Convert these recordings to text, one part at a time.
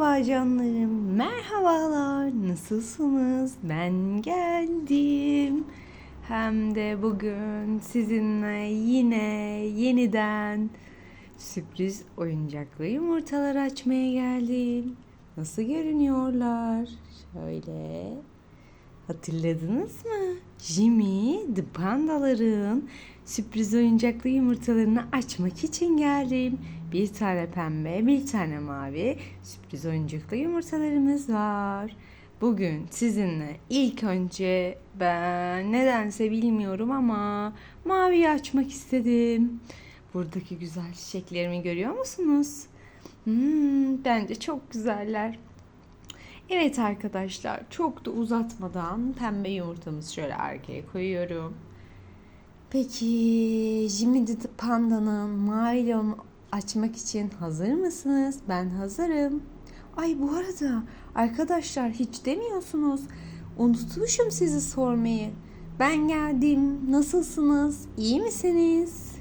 Merhaba canlarım, merhabalar. Nasılsınız? Ben geldim. Hem de bugün sizinle yine yeniden sürpriz oyuncaklı yumurtalar açmaya geldim. Nasıl görünüyorlar? Şöyle. Hatırladınız mı? Jimmy, The Pandaların sürpriz oyuncaklı yumurtalarını açmak için geldim. Bir tane pembe, bir tane mavi sürpriz oyuncaklı yumurtalarımız var. Bugün sizinle ilk önce ben nedense bilmiyorum ama maviyi açmak istedim. Buradaki güzel çiçeklerimi görüyor musunuz? Hmm, bence çok güzeller. Evet arkadaşlar çok da uzatmadan pembe yumurtamızı şöyle arkaya koyuyorum. Peki Jimmy Panda'nın mavi leonu açmak için hazır mısınız? Ben hazırım. Ay bu arada arkadaşlar hiç demiyorsunuz. Unutmuşum sizi sormayı. Ben geldim. Nasılsınız? İyi misiniz?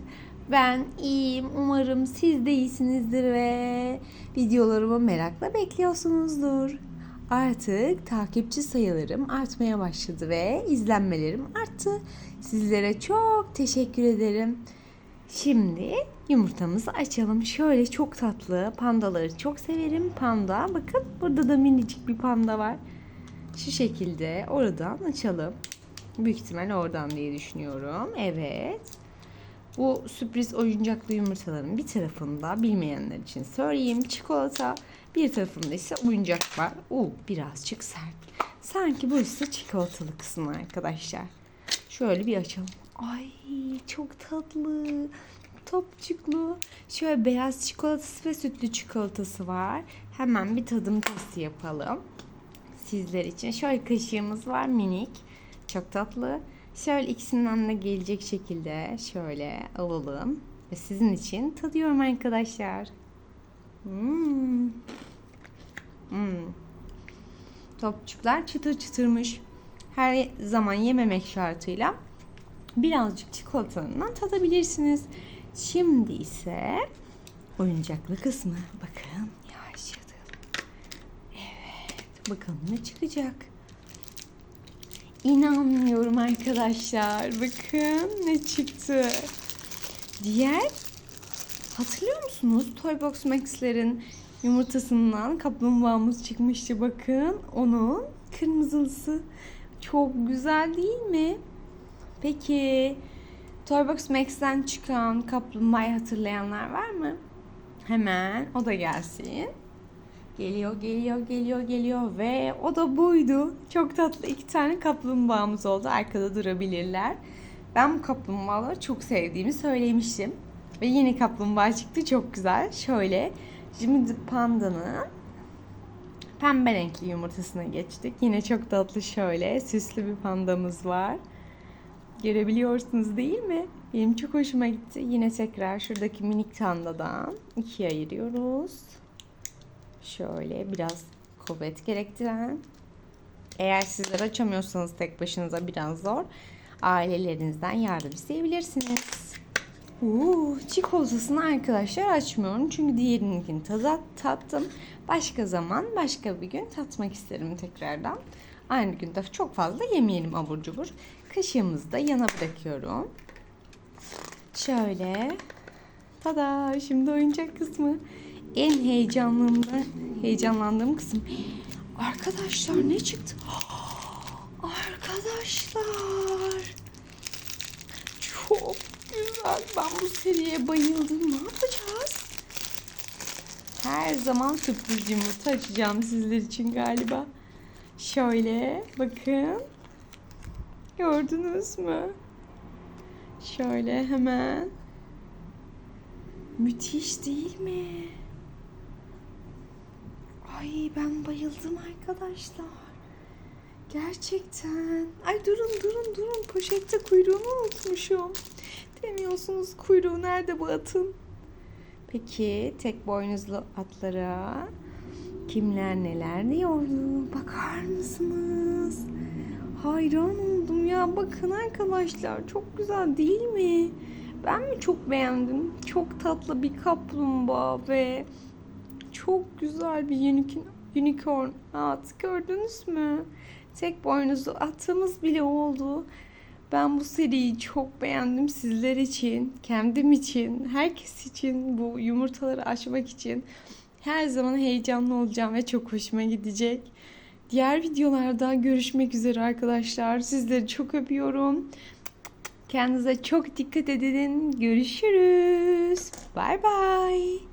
Ben iyiyim. Umarım siz de iyisinizdir ve videolarımı merakla bekliyorsunuzdur. Artık takipçi sayılarım artmaya başladı ve izlenmelerim arttı. Sizlere çok teşekkür ederim. Şimdi yumurtamızı açalım. Şöyle çok tatlı pandaları çok severim. Panda bakın burada da minicik bir panda var. Şu şekilde oradan açalım. Büyük ihtimal oradan diye düşünüyorum. Evet. Bu sürpriz oyuncaklı yumurtaların bir tarafında bilmeyenler için söyleyeyim çikolata. Bir tarafında ise oyuncak var. Oo, birazcık sert. Sanki burası çikolatalı kısmı arkadaşlar. Şöyle bir açalım. Ay çok tatlı. Topçuklu. Şöyle beyaz çikolatası ve sütlü çikolatası var. Hemen bir tadım testi yapalım. Sizler için. Şöyle kaşığımız var minik. Çok tatlı. Şöyle ikisinden de gelecek şekilde şöyle alalım. Ve sizin için tadıyorum arkadaşlar. Hmm. Hmm. Topçuklar çıtır çıtırmış. Her zaman yememek şartıyla birazcık çikolatanından tadabilirsiniz. Şimdi ise oyuncaklı kısmı. Bakın yavaşladım. Evet. Bakalım ne çıkacak. İnanmıyorum arkadaşlar. Bakın ne çıktı. Diğer hatırlıyor musunuz? Toybox Max'lerin yumurtasından kaplumbağamız çıkmıştı. Bakın onun kırmızılısı. Çok güzel değil mi? Peki Toybox Max'ten çıkan kaplumbağayı hatırlayanlar var mı? Hemen o da gelsin. Geliyor, geliyor, geliyor, geliyor ve o da buydu. Çok tatlı iki tane kaplumbağamız oldu. Arkada durabilirler. Ben bu kaplumbağaları çok sevdiğimi söylemiştim. Ve yeni kaplumbağa çıktı. Çok güzel. Şöyle the Panda'nın pembe renkli yumurtasına geçtik. Yine çok tatlı şöyle süslü bir pandamız var. Görebiliyorsunuz değil mi? Benim çok hoşuma gitti. Yine tekrar şuradaki minik pandadan ikiye ayırıyoruz. Şöyle biraz kuvvet gerektiren. Eğer sizler açamıyorsanız tek başınıza biraz zor. Ailelerinizden yardım isteyebilirsiniz. Uuu, çikolatasını arkadaşlar açmıyorum. Çünkü diğerininkini tadı tattım. Başka zaman, başka bir gün tatmak isterim tekrardan. Aynı günde çok fazla yemeyelim abur cubur. Kaşığımızı da yana bırakıyorum. Şöyle. Tada! Şimdi oyuncak kısmı. En heyecanlandığım, heyecanlandığım kısım. Arkadaşlar ne çıktı? Arkadaşlar. Çok güzel. Ben bu seriye bayıldım. Ne yapacağız? Her zaman sürpriz yumurta açacağım sizler için galiba. Şöyle bakın. Gördünüz mü? Şöyle hemen. Müthiş değil mi? Ay ben bayıldım arkadaşlar. Gerçekten. Ay durun durun durun. Poşette kuyruğunu unutmuşum. Demiyorsunuz kuyruğu nerede bu atın? Peki tek boynuzlu atlara kimler neler diyordu? Bakar mısınız? Hayran oldum ya. Bakın arkadaşlar çok güzel değil mi? Ben mi çok beğendim? Çok tatlı bir kaplumbağa ve çok güzel bir unicorn, at gördünüz mü? Tek boynuzlu atımız bile oldu. Ben bu seriyi çok beğendim sizler için, kendim için, herkes için bu yumurtaları açmak için her zaman heyecanlı olacağım ve çok hoşuma gidecek. Diğer videolarda görüşmek üzere arkadaşlar. Sizleri çok öpüyorum. Kendinize çok dikkat edin. Görüşürüz. Bay bay.